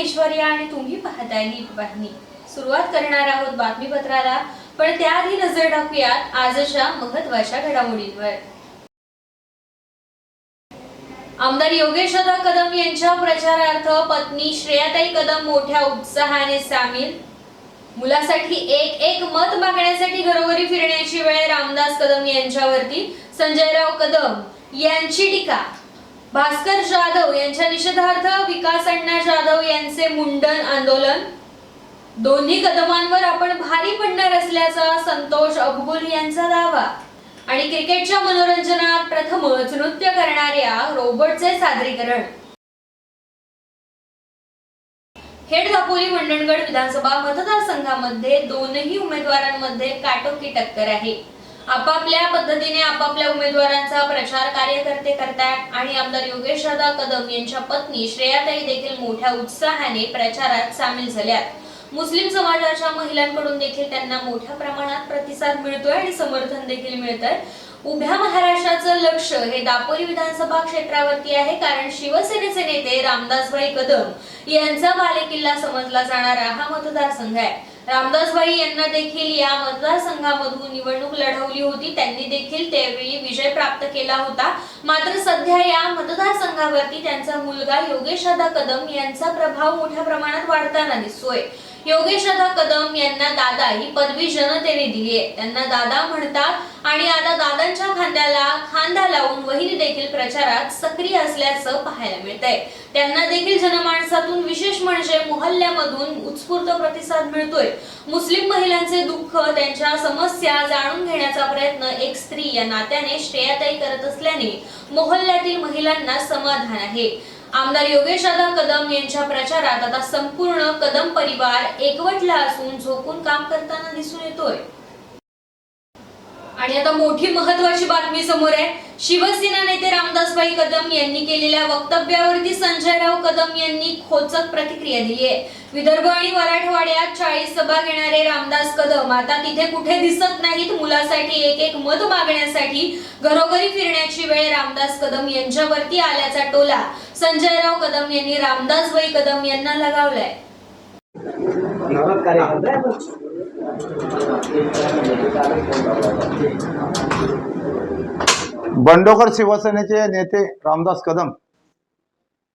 ऐश्वर्या आणि तुम्ही पाहताय नीट वाहिनी सुरुवात करणार आहोत बातमीपत्राला पण त्याआधी नजर टाकूयात आजच्या महत्त्वाच्या घडामोडींवर. आमदार योगेशदा कदम यांच्या प्रचारार्थ पत्नी श्रेयाताई कदम मोठ्या उत्साहाने सामील. मुलासाठी एक एक मत मागण्यासाठी घरोघरी फिरण्याची वेळ रामदास कदम यांच्यावरती. संजयराव कदम यांची टीका. भास्कर जाधव यांच्या निषेधार्थ विकास अण्णा जाधव यांचे मुंडन आंदोलन. दोन्ही कदमांवर आपण भारी पडणार असल्याचा संतोष अबुल यांचा दावा. आणि क्रिकेटच्या मनोरंजनात प्रथमच नृत्य करणाऱ्या रोबोटचे सादरीकरण. खेड दापोली मंडणगड विधानसभा मतदारसंघामध्ये दोनही उमेदवारांमध्ये काटोकी टक्कर आहे. आपापल्या पद्धतीने आपापल्या उमेदवारांचा प्रचार कार्यकर्ते करतायत आणि आमदार योगेश दादा कदम यांच्या पत्नी श्रेयाताई देखील मोठ्या उत्साहाने प्रचारात सामील झाल्यात. मुस्लिम समाजाच्या महिलांकडून देखील त्यांना मोठ्या प्रमाणात प्रतिसाद मिळतोय आणि समर्थन देखील मिळतंय. उभ्या महाराष्ट्राचं लक्ष हे दापोली विधानसभा क्षेत्रावरती आहे कारण शिवसेनेचे नेते रामदासभाई कदम यांचा बालेकिल्ला समजला जाणारा हा मतदारसंघ आहे. रामदासबाई यांना देखील या मतदारसंघामधून निवडणूक लढवली होती. त्यांनी देखील त्यावेळी विजय प्राप्त केला होता. मात्र सध्या या मतदारसंघावरती त्यांचा मुलगा योगेशदा कदम यांचा प्रभाव मोठ्या प्रमाणात वाढताना दिसतोय. योगेशदा कदम यांना दादा ही पदवी जनतेने दिली आहे. त्यांना दादा म्हणतात आणि आता दादांच्या खांद्याला खांदा लावून वहिनी देखील प्रचारात सक्रिय असल्याचं पाहायला मिळतंय. त्यांना देखील जनमानसातून विशेष म्हणजे मोहल्ल्यामधून उत्स्फूर्त प्रतिसाद मिळतोय. मुस्लिम महिलांचे दुःख त्यांच्या समस्या जाणून घेण्याचा प्रयत्न एक स्त्री या नात्याने श्रेयाताई करत असल्याने मोहल्ल्यातील महिलांना समाधान आहे. आमदार योगेश दादा कदम यांच्या प्रचारात आता संपूर्ण कदम परिवार एकवटला असून झोकून काम करताना दिसून येतोय. आणि आता मोठी महत्वाची बातमी समोर आहे. शिवसेना नेते रामदासभाई कदम यांनी केलेल्या वक्तव्यावरती संजयराव कदम यांनी खोचक प्रतिक्रिया दिली आहे. विदर्भ आणि मराठवाड्यात चाळीस सभा घेणारे रामदास कदम आता तिथे कुठे दिसत नाहीत मुलासाठी एक एक मत मागण्यासाठी. घरोघरी फिरण्याची वेळ रामदास कदम यांच्यावरती आल्याचा टोला संजयराव कदम यांनी रामदासभाई कदम यांना लगावलाय. बंडोकर शिवसेनेचे नेते रामदास कदम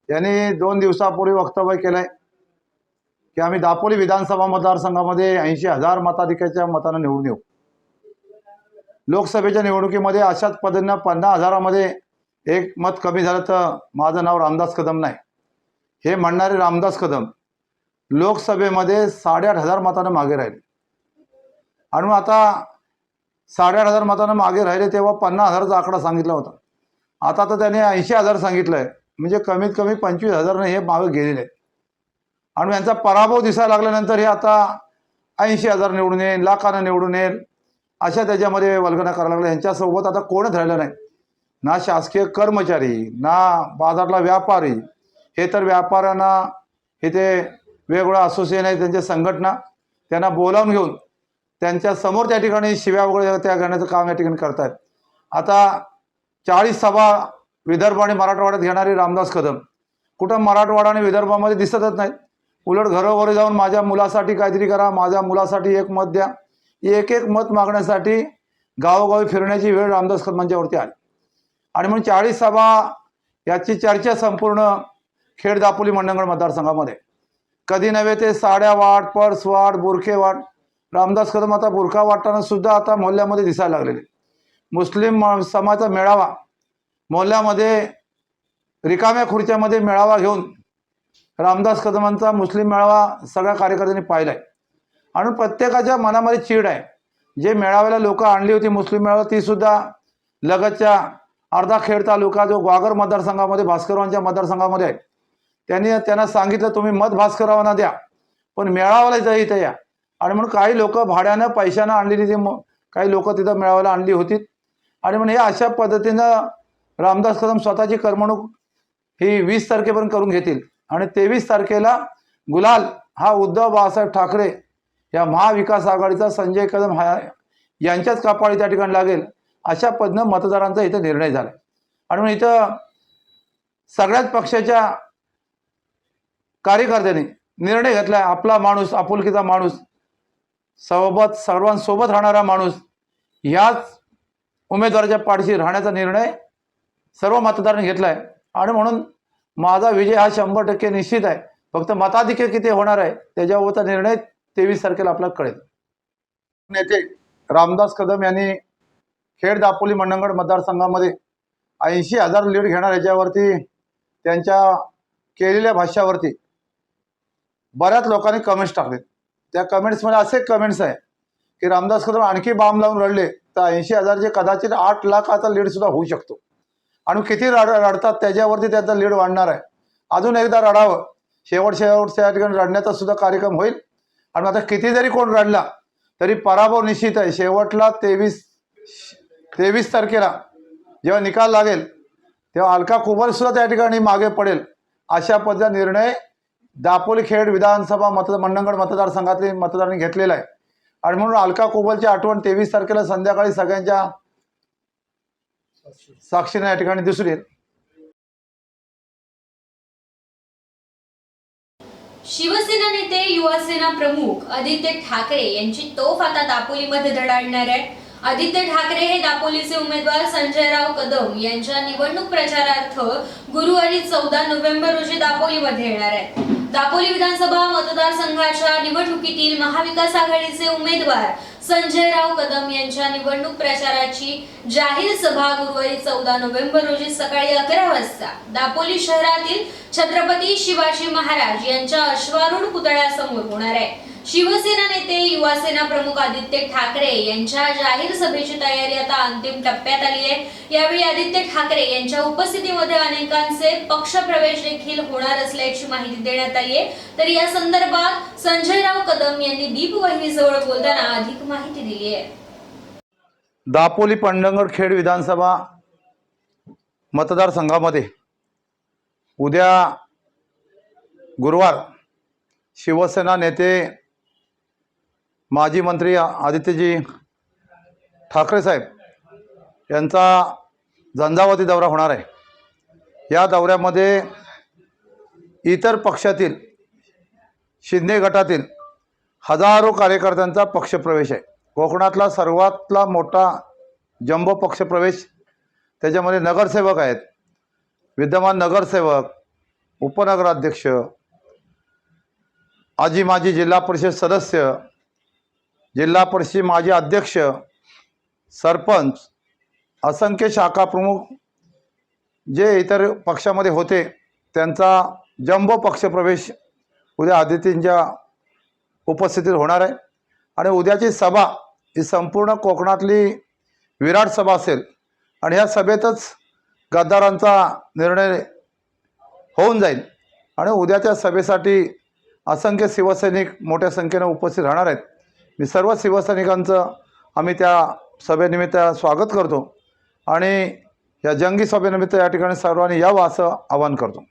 यांनी दोन दिवसापूर्वी वक्तव्य केलंय की आम्ही दापोली विधानसभा मतदारसंघामध्ये ऐंशी हजार मताधिक्याच्या मतानं निवडून येऊ. लोकसभेच्या निवडणुकीमध्ये अशाच पद्धतीनं पन्नास हजारामध्ये एक मत कमी झालं तर माझं नाव रामदास कदम नाही. हे म्हणणारे रामदास कदम लोकसभेमध्ये साडेआठ हजार मतानं मागे राहिले. आणि मग आता साडेआठ हजार मतांना मागे राहिले तेव्हा पन्नास हजाराचा आकडा सांगितला होता. आता तर त्याने ऐंशी हजार सांगितलं आहे म्हणजे कमीत कमी पंचवीस हजारने हे मागे गेलेले आहेत. आणि यांचा पराभव दिसायला लागल्यानंतर हे आता ऐंशी हजार निवडून येईल लाखानं निवडून येईल अशा त्याच्यामध्ये वल्गना करायला लागल्या. यांच्यासोबत आता कोणच राहिलं नाही? ना शासकीय कर्मचारी ना बाजारला व्यापारी. हे तर व्यापाऱ्यांना इथे वेगवेगळ्या असोसिएशन आहे त्यांच्या संघटना त्यांना बोलावून घेऊन त्यांच्यासमोर त्या ठिकाणी शिव्या वगैरे त्या घेण्याचं काम या ठिकाणी करतात आता चाळीस सभा विदर्भ आणि मराठवाड्यात घेणारे रामदास कदम. कुठं मराठवाडा आणि विदर्भामध्ये दिसतच नाहीत. उलट घरोघरी जाऊन माझ्या मुलासाठी काहीतरी करा माझ्या मुलासाठी एक मत द्या. एक एक मत मागण्यासाठी गावोगावी फिरण्याची वेळ रामदास कदमांच्यावरती आली. आणि म्हणून चाळीस सभा याची चर्चा संपूर्ण खेड दापोली मंडणगड मतदारसंघामध्ये. कधी नव्हे ते साड्या वाट पर्स वाट बुरखे वाट. रामदास कदम आता बुरखा वाटताना सुद्धा आता मोहल्ल्यामध्ये दिसायला लागलेले. मुस्लिम समाजाचा मेळावा मोहल्ल्यामध्ये रिकाम्या खुर्च्यामध्ये मेळावा घेऊन रामदास कदमांचा मुस्लिम मेळावा सगळ्या कार्यकर्त्यांनी पाहिला आहे आणि प्रत्येकाच्या मनामध्ये चीड आहे. जे मेळाव्याला लोक आणली होती मुस्लिम मेळावा तीसुद्धा लगतच्या अर्धा खेड तालुका जो ग्वागर मतदारसंघामध्ये भास्करवांच्या मतदारसंघामध्ये आहे. त्यांनी त्यांना सांगितलं तुम्ही मत भास्करवांना द्या पण मेळाव्याला इथं इथं या. आणि म्हणून काही लोक भाड्यानं पैशानं आणलेली ती काही लोक तिथं मिळवायला आणली होती. आणि म्हणून हे अशा पद्धतीनं रामदास कदम स्वतःची करमणूक ही वीस तारखेपर्यंत करून घेतील. आणि तेवीस तारखेला गुलाल हा उद्धव बाळासाहेब ठाकरे या महाविकास आघाडीचा संजय कदम हा यांच्याच कापाळी त्या ठिकाणी लागेल. अशा पद्धतीनं मतदारांचा इथं निर्णय झाला. आणि म्हणून इथं सगळ्याच पक्षाच्या कार्यकर्त्यांनी निर्णय घेतलाय. आपला माणूस आपुलकीचा माणूस सोबत सर्वांसोबत राहणारा माणूस ह्याच उमेदवाराच्या पाठीशी राहण्याचा निर्णय सर्व मतदारांनी आहे आणि म्हणून माझा विजय हा शंभर टक्के निश्चित आहे. फक्त मताधिक्य किती होणार आहे त्याच्यावरचा निर्णय तेवीस तारखेला आपल्याला कळेल. नेते रामदास कदम यांनी खेड दापोली मंडणगड मतदारसंघामध्ये ऐंशी हजार लीड घेणार याच्यावरती त्यांच्या केलेल्या भाष्यावरती बऱ्याच लोकांनी कमेंट्स टाकले त्या कमेंट्समध्ये असे कमेंट्स आहे की रामदास कदम आणखी बाम लावून रडले. तर ऐंशी हजारचे कदाचित आठ लाखाचा लीड सुद्धा होऊ शकतो. आणि किती रड रडतात त्याच्यावरती त्याचा लीड वाढणार आहे. अजून एकदा रडावं. शेवट शेवट त्या ठिकाणी रडण्याचा सुद्धा कार्यक्रम होईल. आणि आता किती जरी कोण रडला तरी पराभव निश्चित आहे. शेवटला तेवीस तेवीस तारखेला जेव्हा निकाल लागेल तेव्हा अलका कुबर सुद्धा त्या ठिकाणी मागे पडेल. अशा पद्धतीचा निर्णय दापोली खेड विधानसभा मतदार मंडणगड मतदारसंघातले मतदारांनी घेतलेला आहे. आणि म्हणून अलका कुबलची आठवण तेवीस तारखेला संध्याकाळी सगळ्यांच्या साक्षीने या ठिकाणी दिसून येईल. शिवसेना नेते युवासेना प्रमुख आदित्य ठाकरे यांची तोफ आता दापोलीमध्ये धडाडणार आहे. आदित्य ठाकरे हे दापोलीचे उमेदवार संजयराव कदम यांच्या निवडणूक प्रचारार्थ गुरुवारी चौदा नोव्हेंबर रोजी दापोलीमध्ये येणार आहे दापोली विधानसभा मतदारसंघाच्या निवडणुकीतील महाविकास आघाडीचे उमेदवार संजयराव कदम यांच्या निवडणूक प्रचाराची जाहीर सभा गुरुवारी चौदा नोव्हेंबर रोजी सकाळी अकरा वाजता दापोली शहरातील छत्रपती शिवाजी महाराज यांच्या अश्वारूढ पुतळ्यासमोर होणार आहे. शिवसेना नेते युवासेना प्रमुख आदित्य ठाकरे यांच्या जाहीर सभेची तयारी आता अंतिम टप्प्यात आली आहे. यावेळी आदित्य ठाकरे यांच्या उपस्थितीमध्ये अनेकांचे पक्षप्रवेश देखील होणार असल्याची माहिती देण्यात आली आहे. तर या संदर्भात संजयराव कदम यांनी दीपवाहिनीजवळ बोलताना अधिक माहिती दिली आहे. दापोली पंडंगड खेड विधानसभा मतदारसंघामध्ये उद्या गुरुवार शिवसेना नेते माजी मंत्री आदित्यजी ठाकरे साहेब यांचा झंझावती दौरा होणार आहे. या दौऱ्यामध्ये इतर पक्षातील शिंदे गटातील हजारो कार्यकर्त्यांचा पक्षप्रवेश आहे. कोकणातला सर्वातला मोठा जम्बो पक्षप्रवेश त्याच्यामध्ये नगरसेवक आहेत. विद्यमान नगरसेवक उपनगराध्यक्ष आजी माजी जिल्हा परिषद सदस्य जिल्हा परिषद माजी अध्यक्ष सरपंच असंख्य शाखा प्रमुख जे इतर पक्षामध्ये होते त्यांचा जम्बो पक्षप्रवेश उद्या आदित्यंच्या उपस्थितीत होणार आहे. आणि उद्याची सभा ही संपूर्ण कोकणातली विराट सभा असेल. आणि ह्या सभेतच गद्दारांचा निर्णय होऊन जाईल. आणि उद्याच्या सभेसाठी असंख्य शिवसैनिक मोठ्या संख्येनं उपस्थित राहणार आहेत. मी सर्व शिवसैनिकांचं आम्ही त्या सभेनिमित्त स्वागत करतो आणि या जंगी सभेनिमित्त या ठिकाणी सर्वांनी यावं असं आवाहन करतो.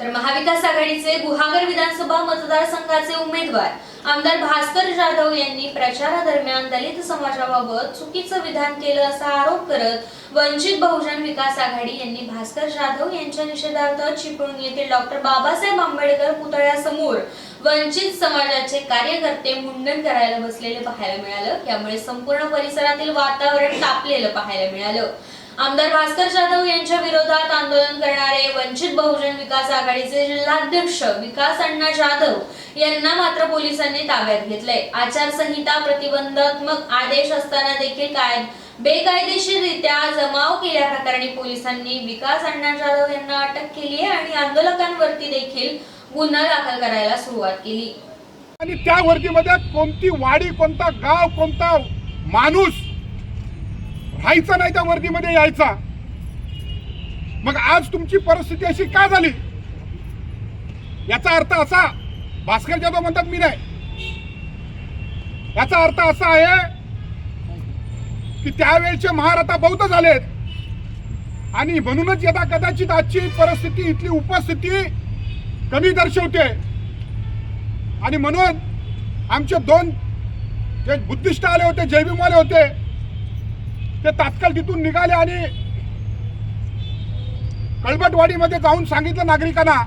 तर महाविकास आघाडीचे गुहागर विधानसभा मतदारसंघाचे उमेदवार आमदार भास्कर जाधव यांनी प्रचारादरम्यान दलित समाजाबाबत चुकीचं विधान केलं असा आरोप करत वंचित बहुजन विकास आघाडी यांनी भास्कर जाधव यांच्या निषेधार्थ चिपळूण येथील डॉक्टर बाबासाहेब आंबेडकर पुतळ्यासमोर वंचित समाजाचे कार्यकर्ते मुंडन करायला बसलेले पाहायला मिळालं. त्यामुळे संपूर्ण परिसरातील वातावरण तापलेलं पाहायला मिळालं. आमदार भास्कर जाधव यांच्या विरोधात आंदोलन करणारे वंचित बहुजन विकास आघाडीचे जिल्हाध्यक्ष विकास अण्णा जाधव यांना मात्र पोलिसांनी ताब्यात घेतले आचारसंहिता प्रतिबंधात्मक आदेश असताना देखील काय बेकायदेशीररित्या जमाव केल्याप्रकरणी पोलिसांनी विकास अण्णा जाधव यांना अटक केली आहे आणि आंदोलकांवरती देखील गुन्हा दाखल करायला सुरुवात केली. आणि त्या वर्दीमध्ये कोणती वाडी कोणता गाव कोणता माणूस व्हायचा नाही त्या वर्दीमध्ये यायचा. मग आज तुमची परिस्थिती अशी का झाली? याचा अर्थ असा भास्कर जाधव म्हणतात मी नाही. याचा अर्थ असा आहे की त्यावेळेचे महार बौद्ध झालेत. आणि म्हणूनच यदा कदाचित आजची परिस्थिती इथली उपस्थिती कमी दर्शवते. आणि म्हणून आमचे दोन जे बुद्धिस्ट आले होते जैविमवाले होते ते तात्काळ तिथून निघाले आणि कळबटवाडीमध्ये जाऊन सांगितलं नागरिकांना.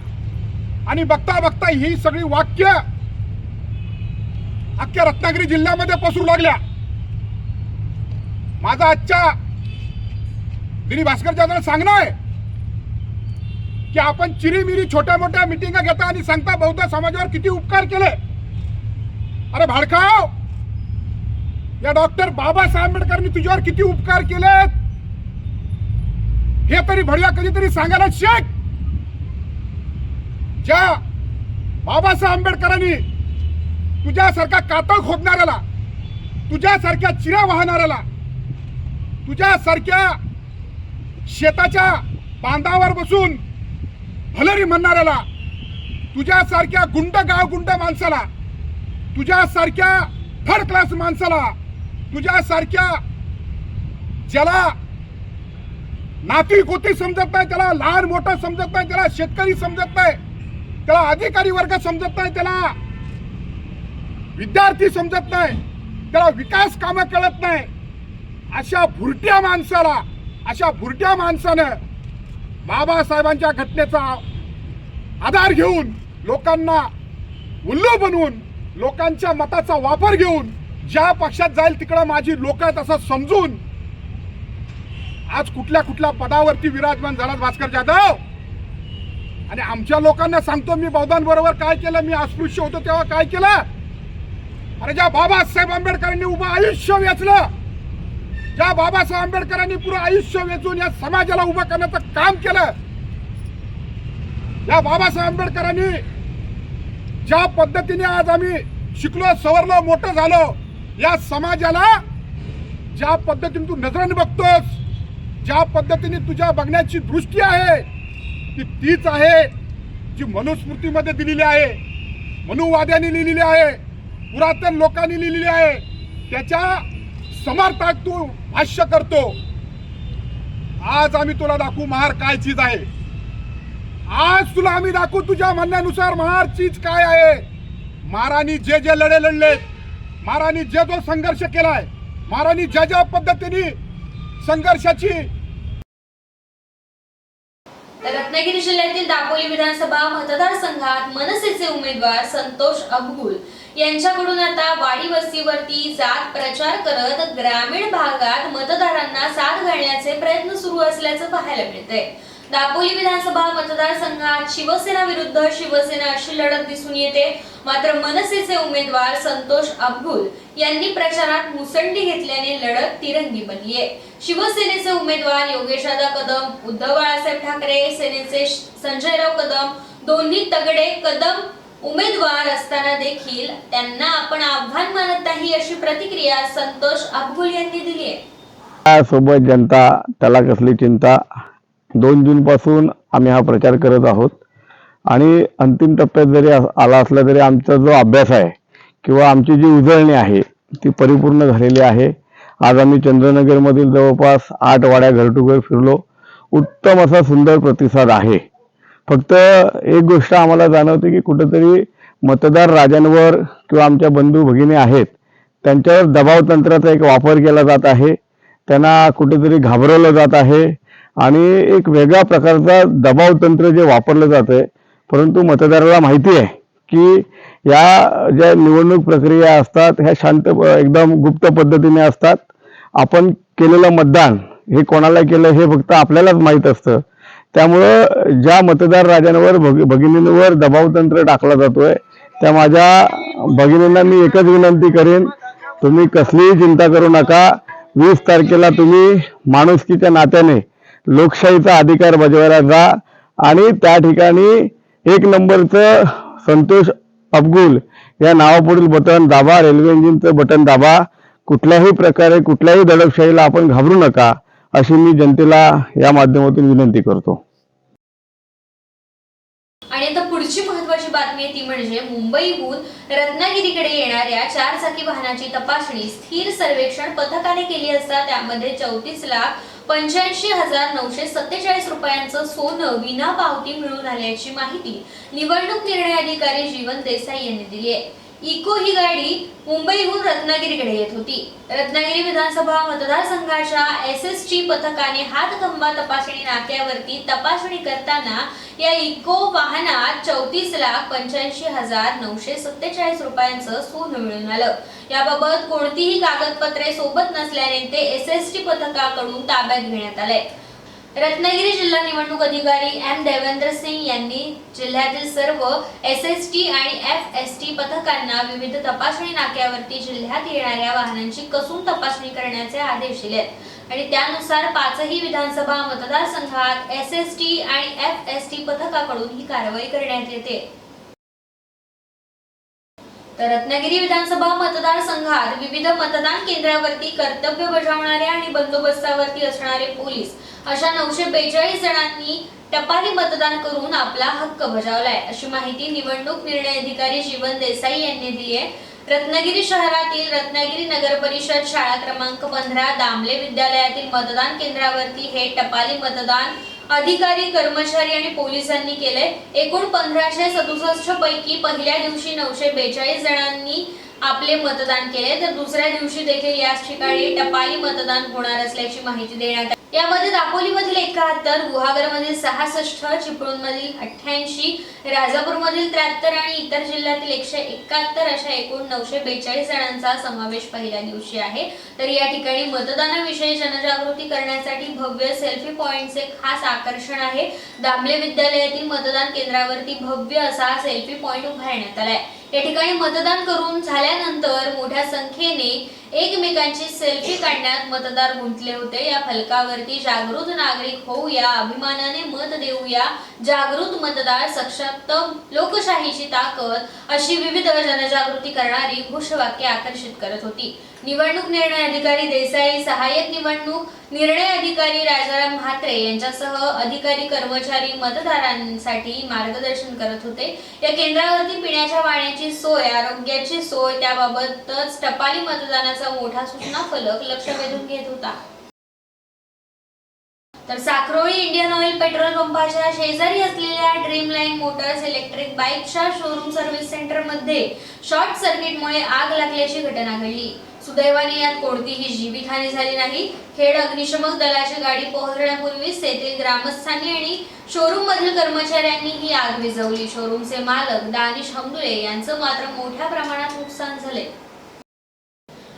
आणि बघता बघता ही सगळी वाक्य अख्ख्या रत्नागिरी जिल्ह्यामध्ये पसरू लागल्या. माझा आजच्या दिनी भास्कर जाधव सांगणं आहे की आपण चिरीमिरी छोट्या मोठ्या मिटिंगा घेता आणि सांगता बौद्ध समाजावर किती उपकार केले. अरे भाडखाव या डॉक्टर बाबासाहेब आंबेडकरांनी तुझ्यावर किती उपकार केलेत? हे तरी भडव्या कधीतरी सांगायला शेख ज्या बाबासाहेब आंबेडकरांनी तुझ्यासारखा कातळ खोदणाऱ्याला तुझ्यासारख्या चिरा वाहणाऱ्याला तुझ्यासारख्या शेताच्या बांधावर बसून भलरी म्हणणाऱ्याला तुझ्यासारख्या गुंड गाव गुंड माणसाला तुझ्यासारख्या थर्ड क्लास माणसाला तुझ्यासारख्या ज्याला नाती गोती समजत नाही त्याला लहान मोठा समजत नाही त्याला शेतकरी समजत नाही त्याला अधिकारी वर्ग समजत नाही त्याला विद्यार्थी समजत नाही त्याला विकास कामं कळत नाही अशा भुरट्या माणसाला अशा भुरट्या माणसानं बाबासाहेबांच्या घटनेचा आधार घेऊन लोकांना उल्लू बनवून लोकांच्या मताचा वापर घेऊन ज्या पक्षात जाईल तिकडं माझी लोक आहेत असं समजून आज कुठल्या कुठल्या पदावरती विराजमान झाला भास्कर जाधव? आणि आमच्या लोकांना सांगतो मी बौद्धांबरोबर काय केलं मी अस्पृश्य होतो तेव्हा काय केलं? अरे ज्या बाबासाहेब आंबेडकरांनी उभं आयुष्य वेचलं ज्या बाबासाहेब आंबेडकरांनी पुरं आयुष्य वेचून या समाजाला उभं करण्याचं काम केलं या बाबासाहेब आंबेडकरांनी ज्या पद्धतीने आज आम्ही शिकलो सवरलो मोठं झालो या समाजाला ज्या पद्धतीने तू नजरेने बघतोस ज्या पद्धतीने तुझ्या बघण्याची दृष्टी आहे ती तीच आहे जी मनुस्मृतीमध्ये दिलेली आहे. मनुवाद्यांनी लिहिलेली आहे पुरातन लोकांनी लिहिलेली आहे. त्याच्या समर्थात तू भाष्य करतो. आज आम्ही तुला दाखवू महार काय चीज आहे. आज तुला आम्ही दाखवू तुझ्या म्हणण्यानुसार महार चीज काय आहे. महाराणी जे जे लढे लढलेत महाराणी जे जो संघर्ष केलाय महाराणी ज्या ज्या पद्धतीने संघर्षाची रत्नागिरी जिल्ह्यातील दापोली विधानसभा मतदारसंघात मनसेचे उमेदवार संतोष अबगुल यांच्याकडून आता वाडी वस्तीवरती जात प्रचार करत ग्रामीण भागात मतदारांना साथ घालण्याचे प्रयत्न सुरू असल्याचं पाहायला मिळतंय. दापोली विधानसभा मतदारसंघात शिवसेना विरुद्ध शिवसेना अशी लढत दिसून येते. मात्र मनसेचे उमेदवार संतोष अबगुल यांनी प्रचारात मुसंडी घेतल्याने लढत तिरंगी बनली आहे शिवसेनेचे उमेदवार योगेशादा कदम उद्धव बाळासाहेब ठाकरे सेनेचे संजयराव कदम दोन्ही तगडे कदम उमेदवार असताना देखील त्यांना आपण आव्हान मानत नाही अशी प्रतिक्रिया संतोष अबगुल यांनी दिली आहे सोबत जनता त्याला कसली चिंता? दोन जून पासून आम्ही हा प्रचार करत आहोत. आणि अंतिम टप्प्यात जरी आला असला तरी आमचा जो अभ्यास आहे किंवा आमची जी उजळणी आहे ती परिपूर्ण झालेली आहे. आज आम्ही चंद्रनगरमधील जवळपास आठ वाड्या घरटुघर फिरलो. उत्तम असा सुंदर प्रतिसाद आहे. फक्त एक गोष्ट आम्हाला जाणवते की कुठंतरी मतदार राजांवर किंवा आमच्या बंधू भगिनी आहेत त्यांच्यावर दबाव तंत्राचा एक वापर केला जात आहे. त्यांना कुठेतरी घाबरवलं जात आहे. आणि एक वेगळ्या प्रकारचा दबाव तंत्र जे वापरलं जात आहे परंतु मतदाराला माहिती आहे की या ज्या निवडणूक प्रक्रिया असतात ह्या शांत एकदम गुप्त पद्धतीने असतात. आपण केलेलं मतदान हे कोणाला केलं हे फक्त आपल्यालाच माहीत असतं. त्यामुळं ज्या मतदार राजांवर भग भगिनींवर दबाव तंत्र टाकला जातोय त्या माझ्या भगिनींना मी एकच विनंती करेन तुम्ही कसलीही चिंता करू नका. वीस तारखेला तुम्ही माणुसकीच्या नात्याने लोकशाहीचा अधिकार बजावायला जा आणि त्या ठिकाणी एक नंबरचं संतोष अबगुल या नावापुढील बटन दाबा रेल्वे इंजिनचं बटन दाबा. कुठल्याही प्रकारे कुठल्याही दडपशाहीला आपण घाबरू नका अशी मी जनतेला या माध्यमातून विनंती करतो. आणि आता पुढची महत्वाची बातमी आहे ती म्हणजे मुंबईहून रत्नागिरीकडे येणाऱ्या चार चाकी वाहनाची तपासणी. स्थिर सर्वेक्षण पथकाने केली असता त्यामध्ये चौतीस लाख पंच्याऐंशी हजार नऊशे सत्तेचाळीस रुपयांचं सोनं विना पावती मिळून आल्याची माहिती निवडणूक निर्णय अधिकारी जीवन देसाई यांनी दिली आहे. इको ही गाडी मुंबईहून रत्नागिरीकडे येत होती. रत्नागिरी विधानसभा मतदारसंघाच्या एस एस टी पथकाने हातखंबा तपासणी नाक्यावरती तपासणी करताना या इको वाहनात चौतीस लाख पंच्याऐंशी हजार नऊशे सत्तेचाळीस रुपयांचं सोनं मिळून आलं. याबाबत कोणतीही कागदपत्रे सोबत नसल्याने ते एस एस टी पथकाकडून ताब्यात घेण्यात आलंय रत्नागिरी जिल्हा निवडणूक अधिकारी एम देवेंद्र सिंग यांनी जिल्ह्यातील सर्व एस एस टी आणि एफ एस टी पथकांना विविध तपासणी नाक्यावरती जिल्ह्यात येणाऱ्या वाहनांची कसून तपासणी करण्याचे आदेश दिले आणि त्यानुसार पाचही विधानसभा मतदारसंघात एस एस टी आणि एफ एस टी पथकाकडून ही कारवाई करण्यात येते. तर रत्नागिरी विधानसभा मतदारसंघात विविध मतदान केंद्रावरती कर्तव्य बजावणारे आणि बंदोबस्तावरती असणारे पोलीस अशा नऊशे बेचाळीस जणांनी टपाली मतदान करून आपला हक्क बजावलाय. अशी माहिती निवडणूक निर्णय अधिकारी जीवन देसाई यांनी दिली आहे रत्नागिरी शहरातील रत्नागिरी नगर परिषद शाळा क्रमांक पंधरा दामले विद्यालयातील मतदान केंद्रावरती हे टपाली मतदान अधिकारी कर्मचारी आणि पोलिसांनी केले एकूण पंधराशे सदुसष्ट पैकी पहिल्या दिवशी नऊशे बेचाळीस जणांनी आपले मतदान केले तर दुसऱ्या दिवशी देखील याच ठिकाणी टपाली मतदान होणार असल्याची माहिती देण्यात आली. यामध्ये दापोलीमधील एकाहत्तर गुहागरमधील सहासष्ट चिपळूणमधील अठ्ठ्याऐंशी राजापूरमधील त्र्याहत्तर आणि इतर जिल्ह्यातील एकशे एकाहत्तर अशा एकूण नऊशे बेचाळीस जणांचा समावेश पहिल्या दिवशी आहे. तर या ठिकाणी मतदानाविषयी जनजागृती करण्यासाठी भव्य सेल्फी पॉइंटचे खास आकर्षण आहे. दामले विद्यालयातील मतदान केंद्रावरती भव्य असा सेल्फी पॉइंट उभारण्यात आलाय. या ठिकाणी मतदान करून झाल्यानंतर मोठ्या संख्येने एकमेकांची सेल्फी काढण्यात मतदार गुंतले होते. या फलकावर फलकावरती जागृत नागरिक होऊया अभिमानाने मत देऊया जागृत मतदार सक्षम लोकशाहीची ताकद अशी विविध जनजागृती करणारी घोषवाक्य आकर्षित करत होती. निवडणूक निर्णय अधिकारी देसाई सहाय्यक निवडणूक निर्णय अधिकारी राजाराम म्हात्रे यांच्यासह अधिकारी कर्मचारी मतदारांसाठी मार्गदर्शन करत होते. या केंद्रावरती पिण्याच्या पाण्याची सोय आरोग्याची सोय त्याबाबतच टपाली मतदानाचा मोठा सूचना फलक लक्ष वेधून घेत होता. तर साखरोळी इंडियन ऑइल पेट्रोल पंपाच्या शेजारी असलेल्या ड्रीम लाईन मोटर्स इलेक्ट्रिक बाईकच्या शोरूम सर्व्हिस सेंटरमध्ये शॉर्ट सर्किटमुळे आग लागल्याची घटना घडली. सुदैवाने यात कोणतीही जीवितहानी झाली नाही. खेड अग्निशमक दलाची गाडी पोहोचण्यापूर्वीच तेथील ग्रामस्थांनी आणि शोरूम मधील कर्मचाऱ्यांनी ही आग विझवली. शोरूमचे मालक दानिश हमदुले यांचं मात्र मोठ्या प्रमाणात नुकसान झाले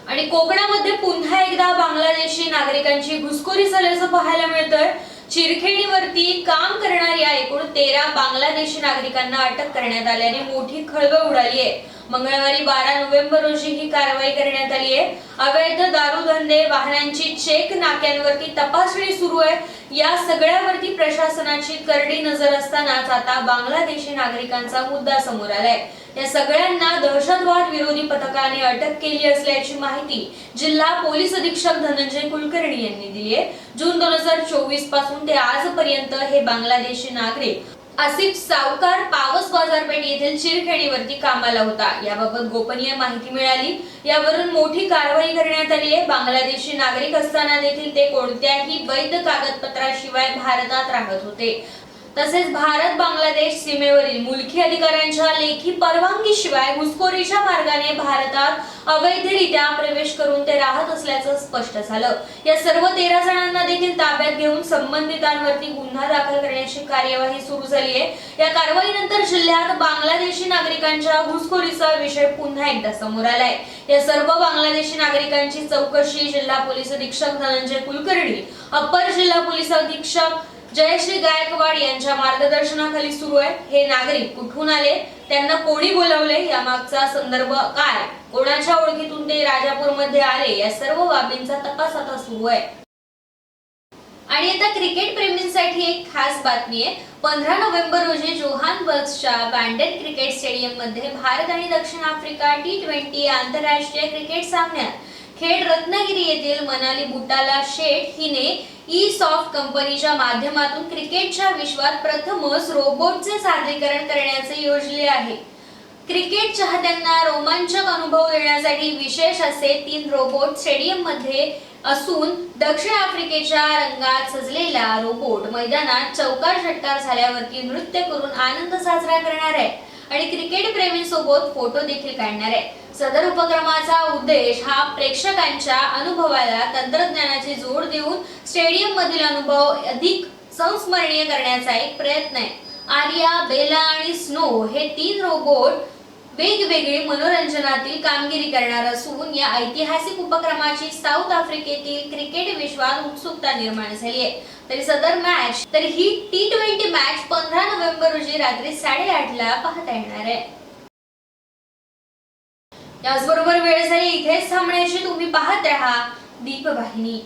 आणि कोकणामध्ये पुन्हा एकदा बांगलादेशी नागरिकांची घुसखोरी झाल्याचं पाहायला मिळतंय. चिरखेडीवरती काम करणाऱ्या एकूण तेरा बांगलादेशी नागरिकांना अटक करण्यात आल्याने मोठी खळबळ उडाली आहे. मंगळवारी बारा नोव्हेंबर रोजी ही कारवाई करण्यात आली आहे. अवैध दारू धंदे वाहनांची चेक नाक्यांवरती तपासणी सुरू आहे. या सगळ्यावरती प्रशासनाची करडी नजर असतानाच आता बांगलादेशी नागरिकांचा मुद्दा समोर आलाय. या सगळ्यांना दहशतवाद विरोधी पथकाने अटक केली असल्याची माहिती जिल्हा पोलीस अधीक्षक धनंजय कुलकर्णी यांनी दिली आहे. जून दोन हजार चोवीसपासून ते आजपर्यंत हे बांगलादेशी नागरिक आसिफ सावकार पावस बाजारपेठ येथील चिरखेडीवरती कामाला होता. याबाबत गोपनीय माहिती मिळाली. यावरून मोठी कारवाई करण्यात आली आहे. बांगलादेशी नागरिक असताना देखील ते कोणत्याही वैध कागदपत्राशिवाय भारतात राहत होते. तसेच भारत बांगलादेश सीमेवरील मुलकी अधिकाऱ्यांच्या लेखी परवानगीशिवाय घुसखोरीच्या मार्गाने भारतात अवैधरित्या प्रवेश करून ते राहत असल्याचं स्पष्ट झालं. या सर्व तेरा जणांना देखील ताब्यात घेऊन संबंधितांवरती गुन्हा दाखल करण्याची कार्यवाही सुरू झाली आहे. या कारवाईनंतर जिल्ह्यात बांगलादेशी नागरिकांच्या घुसखोरीचा विषय पुन्हा एकदा समोर आलाय. या सर्व बांगलादेशी नागरिकांची चौकशी जिल्हा पोलीस अधीक्षक धनंजय कुलकर्णी अप्पर जिल्हा पोलीस अधीक्षक जयश्री गायकवाड यांच्या मार्गदर्शनाखाली सुरू आहे. हे नागरिक कुठून आले? त्यांना कोणी बोलवले? यामागचा संदर्भ काय? कोणाच्या ओळखीतून ते राजापूरमध्ये आले? या सर्व बाबींचा तपास आता सुरू आहे. आणि आता क्रिकेट प्रेमींसाठी एक खास बातमी आहे. पंधरा नोव्हेंबर रोजी जोहानबर्गच्या बँडेन क्रिकेट स्टेडियममध्ये भारत आणि दक्षिण आफ्रिका टी ट्वेंटी आंतरराष्ट्रीय क्रिकेट सामन्यात खेड रत्नागिरी येथील मनाली बुटाला शेठ हिने ई सॉफ्ट कंपनीच्या माध्यमातून क्रिकेटच्या विश्वात प्रथमच रोबोटचे सादरीकरण करण्याचे योजले आहे. क्रिकेट चाहत्यांना रोमांचक अनुभव देण्यासाठी विशेष असे तीन रोबोट स्टेडियममध्ये असून दक्षिण आफ्रिकेच्या रंगात सजलेला रोबोट मैदानात चौकार षटकार झाल्यावरती नृत्य करून आनंद साजरा करणार आहे. आणि क्रिकेट प्रेमींसोबत फोटो देखील काढणार आहे. सदर उपक्रमाचा उद्देश हा प्रेक्षकांच्या अनुभवाला तंत्रज्ञानाची जोड देऊन स्टेडियम मधील अनुभव अधिक संस्मरणीय करण्याचा एक प्रयत्न आहे. आर्या बेला आणि स्नो हे तीन रोबोट वेगवेगळे मनोरंजनातील कामगिरी करणार असून या ऐतिहासिक उपक्रमाची साऊथ आफ्रिकेतील क्रिकेट विश्वात उत्सुकता निर्माण झाली आहे. तरी सदर मॅच तर ही टी ट्वेंटी मॅच पंधरा नोव्हेंबर रोजी रात्री साडेआठ ला पाहता येणार आहे. याचबरोबर वेळ झाली इथेच थांबण्याची तुम्ही पाहत राहा दीपवाहिनी.